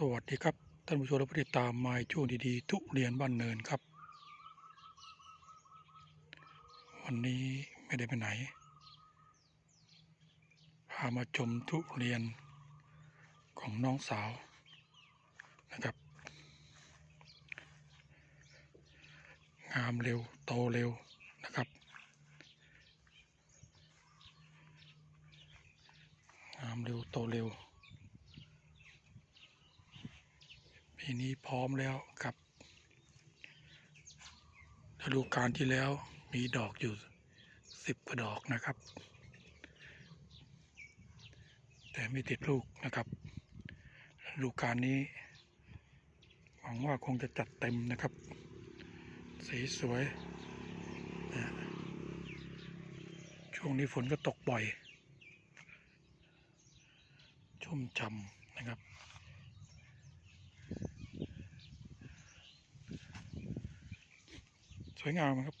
สวัสดีครับ ท่านผู้ชมและผู้ติดตามมาช่วงดีๆ ทุเรียนบ้านเนินครับ วันนี้ไม่ได้ไปไหน พามาชมทุเรียนของน้องสาวนะครับ งามเร็วโตเร็วนะครับงามเร็วโตเร็ว ปีนี้พร้อมแล้วครับฤดูกาลที่แล้วมีดอกอยู่สิบกว่าดอกนะครับ แต่ไม่ติดลูกนะครับฤดูกาลนี้ หวังว่าคงจะจัดเต็มนะครับ สีสวย ช่วงนี้ฝนก็ตกบ่อย ชุ่มฉ่ำนะครับ วยงามครับ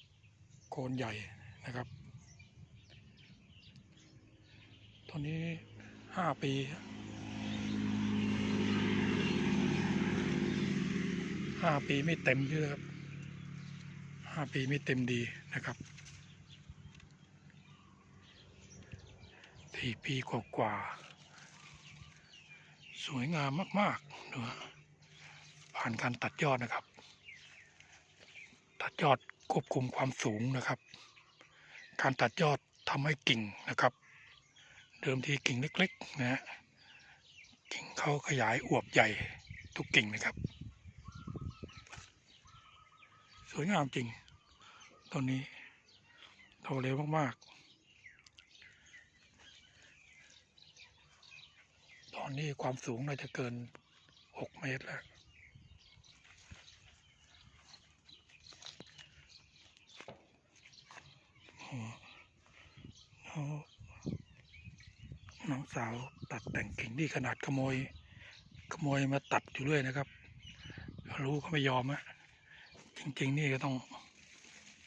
โคนใหญ่นะครับตอนนี้ห้าปีห้าปีไม่เต็มเยอะครับห้าปีไม่เต็มดีนะครับสี่ปีกว่าๆสวยงามมากๆดูฮะผ่านการตัดยอดนะครับ ตัดยอด ควบคุมความสูงนะครับ การตัดยอดทำให้กิ่งนะครับ เดิมทีกิ่งเล็กๆนะฮะกิ่งเขาขยายอวบใหญ่ทุกกิ่งนะครับ สวยงามจริงต้นนี้โตเร็วมากๆ ตอนนี้ความสูงน่าจะเกิน 6 เมตรแล้ว อ๋อน้อง สาวตัดแต่งกิ่งนี่ขนาดขโมย ขโมยมาตัดอยู่ด้วยนะครับ รู้ก็ไม่ยอมอะจริง ๆ นี่ก็ต้อง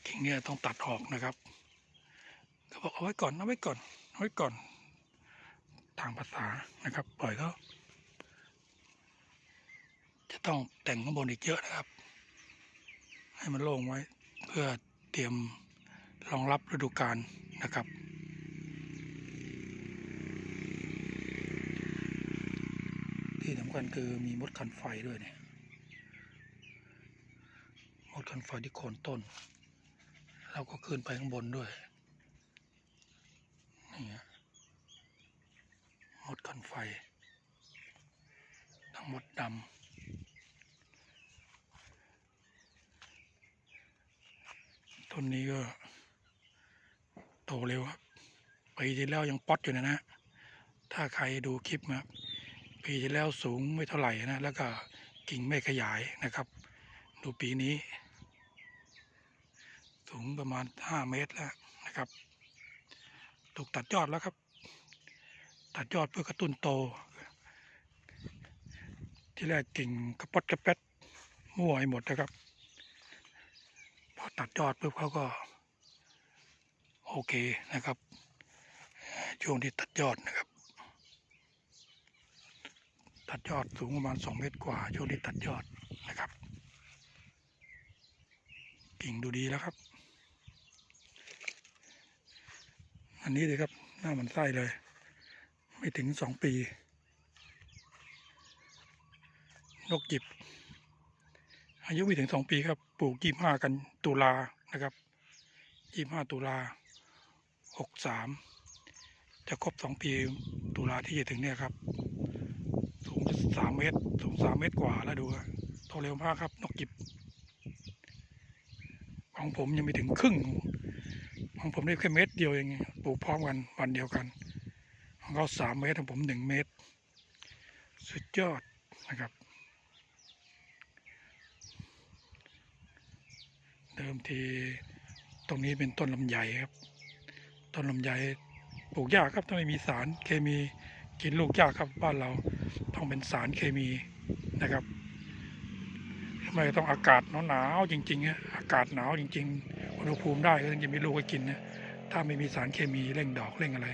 กิ่งเนี่ยต้องตัดออกนะครับเขาบอกเอาไว้ก่อนเอาไว้ก่อนเอาไว้ก่อน ทางภาษานะครับ ปล่อยเขาจะต้องแต่งข้างบนอีกเยอะนะครับ ให้มันโล่งไว้เพื่อเตรียมรองรับฤดูกาลนะครับ ที่สำคัญคือมีมดคันไฟด้วยเนี่ยมดคันไฟที่โคนต้นแล้วก็ขึ้นไปข้างบนด้วยนี่ฮะมดคันไฟ ทั้งมดดำต้นนี้ก็โตเร็วครับปีที่แล้วยังป๊อตอยู่นะนะ ถ้าใครดูคลิปมา ปีที่แล้วสูงไม่เท่าไหร่นะแล้วก็กิ่งไม่ขยายนะครับ ดูปีนี้ สูงประมาณห้าเมตรแล้วนะครับ ถูกตัดยอดแล้วครับ ตัดยอดเพื่อกระตุ้นโต ที่แรกกิ่งกระปดกระเป๊ดมั่วไปหมดนะครับ พอตัดยอดปุ๊บเขาก็ โอเคนะครับ ช่วงที่ตัดยอดนะครับ ตัดยอดสูงประมาณสองเมตรกว่าช่วงที่ตัดยอดนะครับ กิ่งดูดีแล้วครับ อันนี้เลยครับ หน้ามันไส้เลย ไม่ถึงสองปี นกจิบ อายุไม่ถึงสองปีครับ ปลูกยี่ห้ากันตุลานะครับยี่ห้าตุลาหกสามจะครบสองปีตุลาที่จะถึงเนี่ยครับ สามเมตรสูงสามเมตรกว่าแล้วดูฮะโตเร็วมากครับ นกจิบ ของผมยังไม่ถึงครึ่ง ของผมได้แค่เมตรเดียวเองปลูกพร้อมกันวันเดียวกัน ของเขาสามเมตรของผมหนึ่งเมตร สุดยอดนะครับ เดิมทีตรงนี้เป็นต้นลำไยครับ ต้นลำไยปลูกยากครับถ้าไม่มีสารเคมี กินลูกยากครับบ้านเราต้องเป็นสารเคมีนะครับไม่ต้องอากาศหนาวๆจริงๆฮะอากาศหนาวจริง ๆ อุณหภูมิได้ก็ถึงจะมีลูกให้กินนะถ้าไม่มีสารเคมีเร่งดอกเร่งอะไร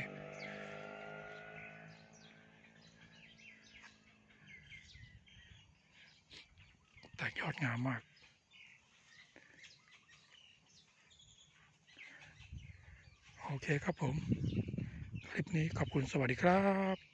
กยอดงามมาก โอเคครับผม คลิปนี้ขอบคุณสวัสดีครับ